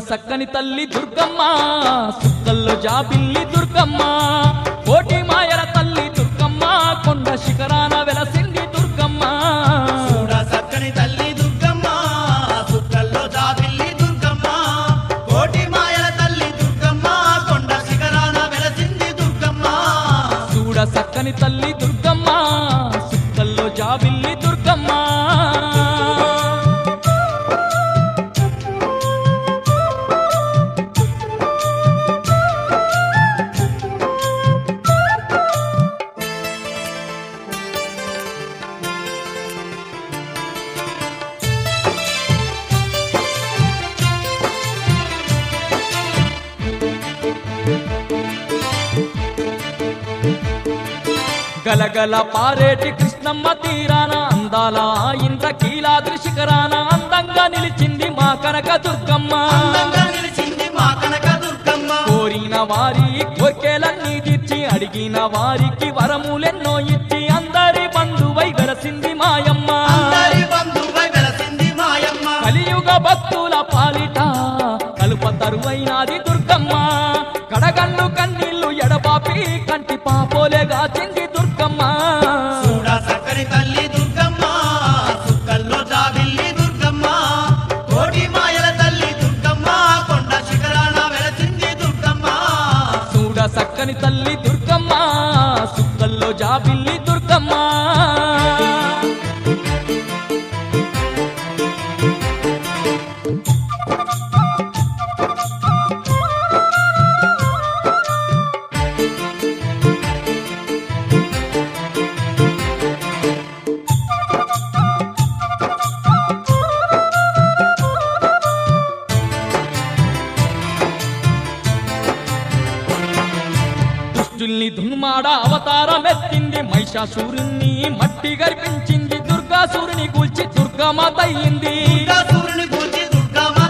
సక్కని తల్లి దుర్గమ్మ సుక్కల్లో జాబిల్లి దుర్గమ్మ కోటి మాయల తల్లి దుర్గమ్మ కొండ శిఖరాన వెలసి గలగల పారేటి కృష్ణమ్మ తీరాన అందాల. ఇంద్రకీలాద్రి శిఖరాన అందంగా నిలిచింది మా కనక దుర్గమ్మ. అందంగా నిలిచింది మా కనక దుర్గమ్మ. కోరిన వారి కోర్కెలన్నీ తీర్చి అడిగిన వారికి వరములెన్నో ఇచ్చి అందరి బంధువై వెలసింది మాయమ్మ. కలియుగ భక్తుల పాలిట కలుప తరువైనాది దుర్గమ్మ. కడగళ్ళు కన్నీళ్ళు ఎడబాపి కంటి పాపోలే గాచింది సుక్కల్లో దున్మాడ అవతారమెత్తింది మహిషాసురుణ్ణి మట్టి గర్పించింది. దుర్గాసురుని కూల్చి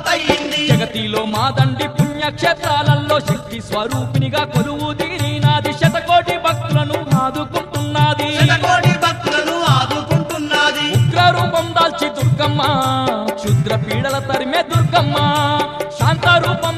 అయ్యింది జగతిలో మా దండి పుణ్యక్షేత్రాలలో శక్తి స్వరూపినిగా కొలువు తీరినాది. శతకోటి భక్తులను ఆదుకుంటున్నది. శతకోటి భక్తులను ఆదుకుంటున్నది. ఉగ్ర రూపం దాల్చి దుర్గమ్మ. క్షుద్ర పీడల తరిమే దుర్గమ్మ. శాంత రూపం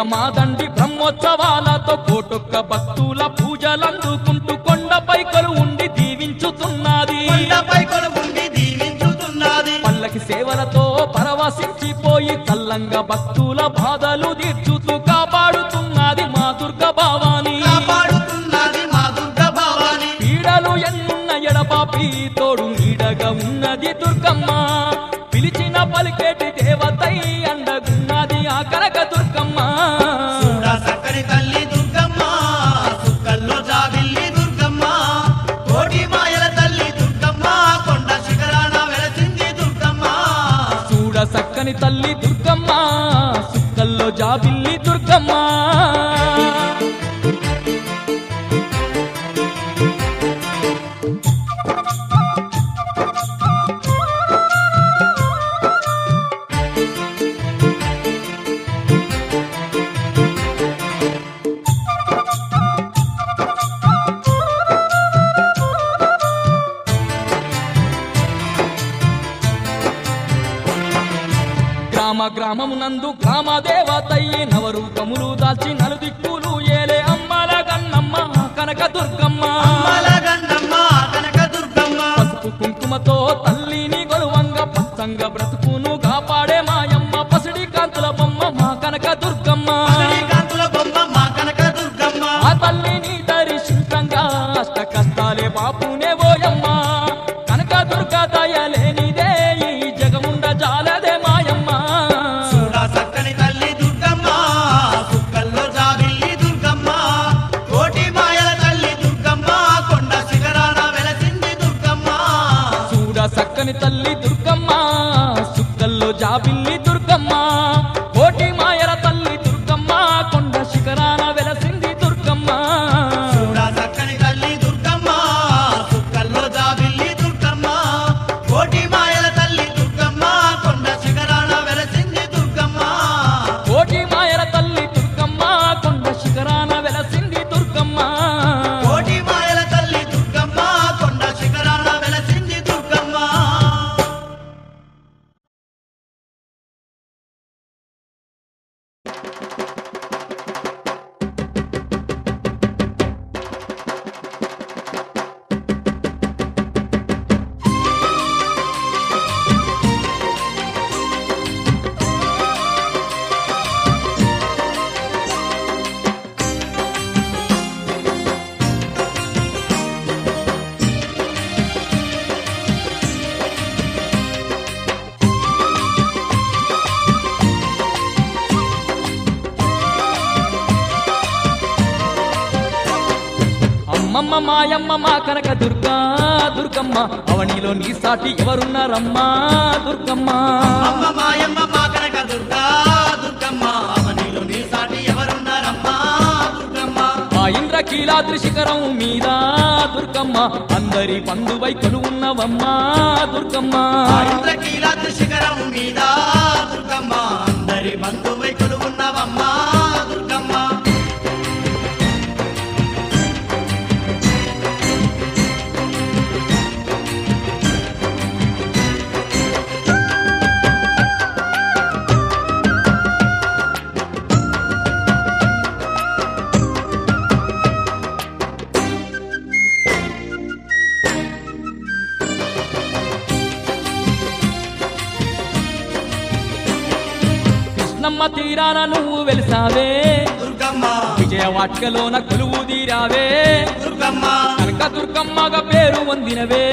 ఏటేట మా దండి బ్రహ్మోత్సవాలతో కోటొక్క భక్తుల పూజలందుకుంటూ కొండపై ఉండి దీవించుతున్నది. పల్లకి సేవలతో పరవశించిపోయి చల్లంగా భక్తుల బాధలు తీర్చుతూ కాపాడుతున్నది మా దుర్గ భావాని. కాపాడుతున్నది మా దుర్గ భవాని. పీడలు ఎన్నున్న ఎడపాపి తోడు నీడగా ఉన్నది దుర్గమ్మ. పిలిచిన పలికేటి జాబిల్లి దుర్గమ్మా. గ్రామ గ్రామమునందు గ్రామ దేవతయ్యి నవరూపములు దాల్చి నలుదిక్కులు ఏలే అమ్మల గన్నమ్మ కనక దుర్గమ్మ. పసుపు కుంకుమతో తల్లిని గొలువంగ పచ్చంగ బ్రతుకును అమ్మమ్మ మాయమ్మ మా కనక దుర్గా దుర్గమ్మ. అవనిలో నీ సాటి ఎవరున్నారమ్మా దుర్గమ్మ? అమ్మ మాయమ్మ మా కనక దుర్గా దుర్గమ్మ. అవనిలో నీ సాటి ఎవరున్నారమ్మా దుర్గమ్మ? ఆ ఇంద్రకీలాద్రి శిఖరం మీద దుర్గమ్మ. అందరి పండువై కొలువున్నవమ్మా దుర్గమ్మ. ఆ ఇంద్రకీలాద్రి శిఖరం మీద దుర్గమ్మ. అందరి బంధువై కొలువున్నవమ్మా దుర్గమ్మ కృష్ణమ్మ తీరాన నువ్వు వెలిసావే. దుర్గమ్మ. విజయవాటికలోన కొలువు తీరావే. దుర్గమ్మ. కనక దుర్గమ్మగా పేరు పొందినవే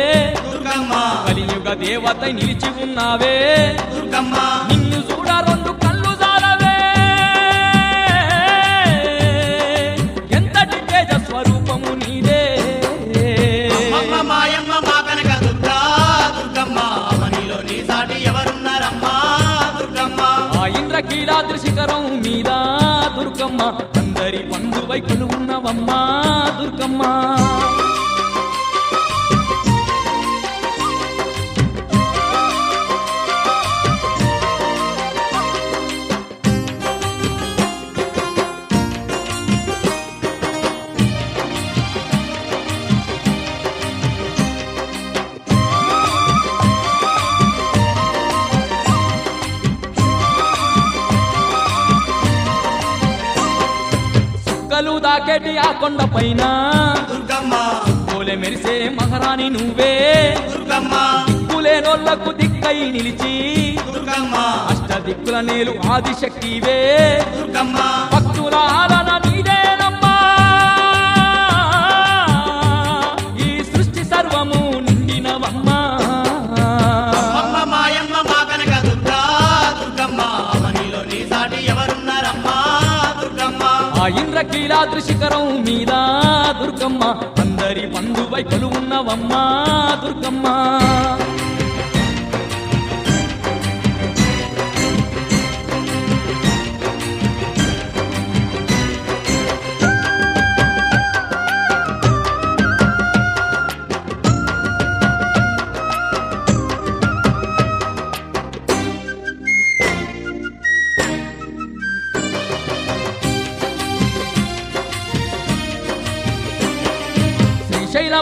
దుర్గమ్మ. కలియుగ దేవత నిలిచి ఉన్నావే. దుర్గమ్మ. శిఖరం మీద దుర్గమ్మ అందరి పండువై కొలువున్నవమ్మా దుర్గమ్మ దాకేటి ఆ కొండ పైన పోలే మెరిసే మహారాణి నువ్వే. దిక్కులేనోళ్ళకు దిక్కై నిలిచి. అష్ట దిక్కుల నేలు ఆదిశక్తివే. భక్తుల ఇంద్ర ఆ ఇంద్రకీలాద్రి శిఖరం మీద దుర్గమ్మ అందరి బంధువై కొలువున్నవమ్మా దుర్గమ్మ.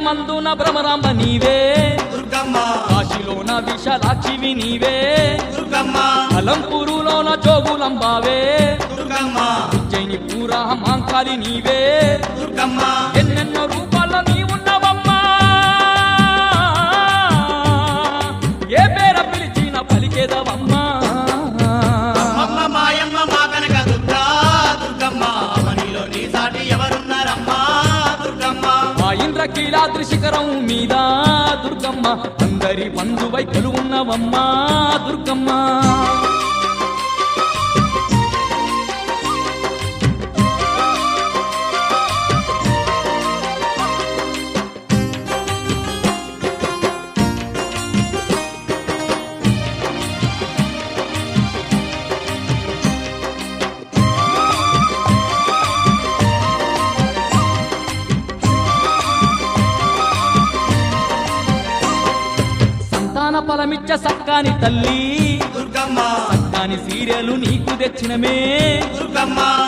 శ్రీశైలమందున భ్రమరాంబ నీవే. కాశీలోన విశాలాక్షివి నీవే. అలంపూరులోన జోగులంబావే. దుర్గమ్మ. ఉజ్జయిని పూరా మాంకాలి నీవే. దుర్గమ్మ. ఆ ఇంద్రకీలాద్రి శిఖరం మీద దుర్గమ్మ. అందరి బంధువై కొలువున్నవమ్మా దుర్గమ్మ. సంతాన ఫలమిచ్చ సక్కాని తల్లి. దుర్గమ్మ. సక్కాని సీరియలు నీకు తెచ్చినమే. దుర్గమ్మ.